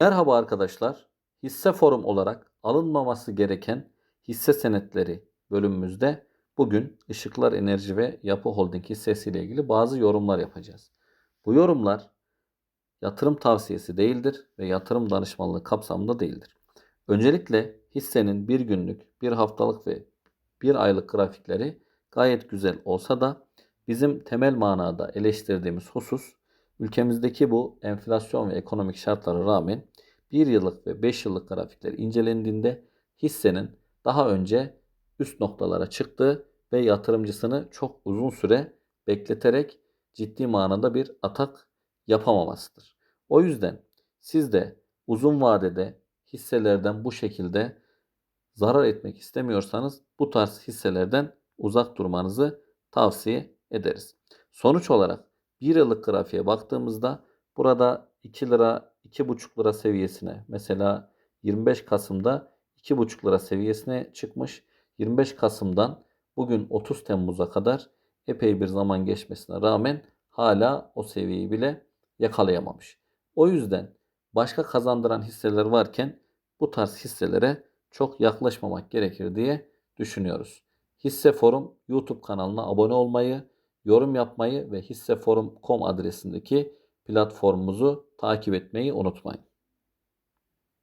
Merhaba arkadaşlar. Hisse forum olarak alınmaması gereken hisse senetleri bölümümüzde bugün Işıklar Enerji ve Yapı Holding hissesiyle ilgili bazı yorumlar yapacağız. Bu yorumlar yatırım tavsiyesi değildir ve yatırım danışmanlığı kapsamında değildir. Öncelikle hissenin bir günlük, bir haftalık ve bir aylık grafikleri gayet güzel olsa da bizim temel manada eleştirdiğimiz husus ülkemizdeki bu enflasyon ve ekonomik şartlara rağmen 1 yıllık ve 5 yıllık grafikler incelendiğinde hissenin daha önce üst noktalara çıktığı ve yatırımcısını çok uzun süre bekleterek ciddi manada bir atak yapamamasıdır. O yüzden siz de uzun vadede hisselerden bu şekilde zarar etmek istemiyorsanız bu tarz hisselerden uzak durmanızı tavsiye ederiz. Sonuç olarak 1 yıllık grafiğe baktığımızda burada 2 lira 2,5 lira seviyesine mesela 25 Kasım'da 2,5 lira seviyesine çıkmış. 25 Kasım'dan bugün 30 Temmuz'a kadar epey bir zaman geçmesine rağmen hala o seviyeyi bile yakalayamamış. O yüzden başka kazandıran hisseler varken bu tarz hisselere çok yaklaşmamak gerekir diye düşünüyoruz. Hisse Forum YouTube kanalına abone olmayı, yorum yapmayı ve hisseforum.com adresindeki platformumuzu takip etmeyi unutmayın.